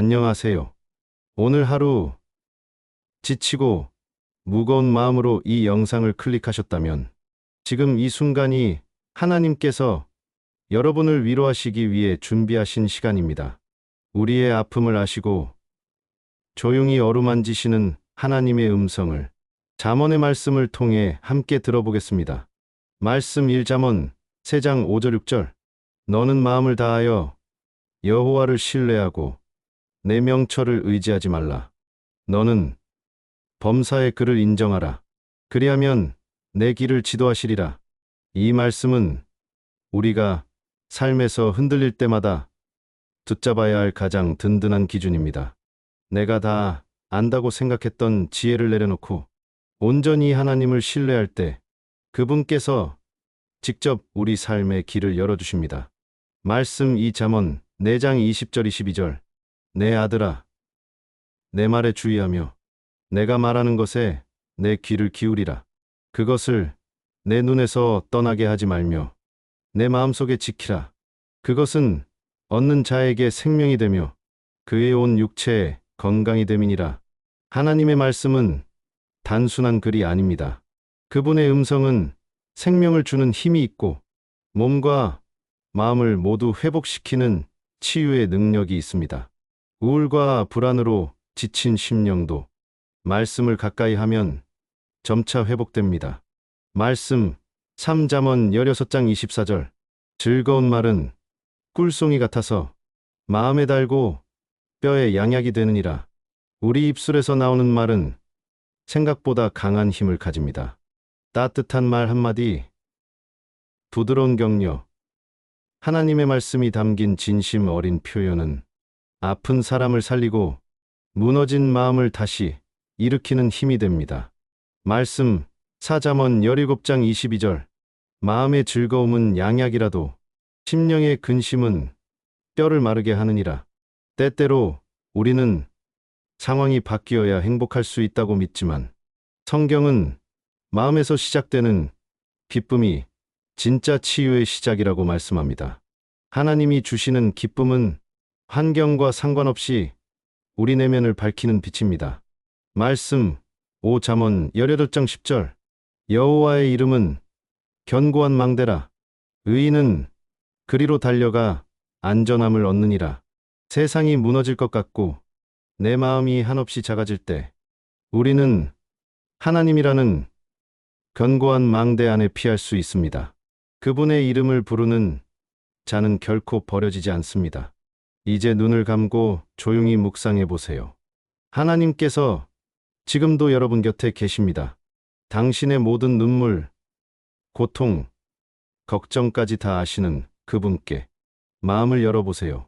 안녕하세요. 오늘 하루 지치고 무거운 마음으로 이 영상을 클릭하셨다면 지금 이 순간이 하나님께서 여러분을 위로하시기 위해 준비하신 시간입니다. 우리의 아픔을 아시고 조용히 어루만지시는 하나님의 음성을 잠언의 말씀을 통해 함께 들어보겠습니다. 말씀 1잠언 3장 5절 6절 너는 마음을 다하여 여호와를 신뢰하고 내 명철을 의지하지 말라. 너는 범사의 그를 인정하라. 그리하면 내 길을 지도하시리라. 이 말씀은 우리가 삶에서 흔들릴 때마다 붙잡아야 할 가장 든든한 기준입니다. 내가 다 안다고 생각했던 지혜를 내려놓고 온전히 하나님을 신뢰할 때 그분께서 직접 우리 삶의 길을 열어주십니다. 말씀 이 잠언 4장 20절 22절 내 아들아 내 말에 주의하며 내가 말하는 것에 내 귀를 기울이라 그것을 내 눈에서 떠나게 하지 말며 내 마음속에 지키라 그것은 얻는 자에게 생명이 되며 그의 온 육체에 건강이 됨이니라 하나님의 말씀은 단순한 글이 아닙니다. 그분의 음성은 생명을 주는 힘이 있고 몸과 마음을 모두 회복시키는 치유의 능력이 있습니다. 우울과 불안으로 지친 심령도 말씀을 가까이 하면 점차 회복됩니다. 말씀 3잠언 16장 24절 즐거운 말은 꿀송이 같아서 마음에 달고 뼈에 양약이 되느니라. 우리 입술에서 나오는 말은 생각보다 강한 힘을 가집니다. 따뜻한 말 한마디, 부드러운 격려, 하나님의 말씀이 담긴 진심 어린 표현은 아픈 사람을 살리고 무너진 마음을 다시 일으키는 힘이 됩니다. 말씀 사자먼 17장 22절 마음의 즐거움은 양약이라도 심령의 근심은 뼈를 마르게 하느니라. 때때로 우리는 상황이 바뀌어야 행복할 수 있다고 믿지만 성경은 마음에서 시작되는 기쁨이 진짜 치유의 시작이라고 말씀합니다. 하나님이 주시는 기쁨은 환경과 상관없이 우리 내면을 밝히는 빛입니다. 말씀 5 잠언 18장 10절 여호와의 이름은 견고한 망대라 의인은 그리로 달려가 안전함을 얻느니라 세상이 무너질 것 같고 내 마음이 한없이 작아질 때 우리는 하나님이라는 견고한 망대 안에 피할 수 있습니다. 그분의 이름을 부르는 자는 결코 버려지지 않습니다. 이제 눈을 감고 조용히 묵상해 보세요. 하나님께서 지금도 여러분 곁에 계십니다. 당신의 모든 눈물, 고통, 걱정까지 다 아시는 그분께 마음을 열어보세요.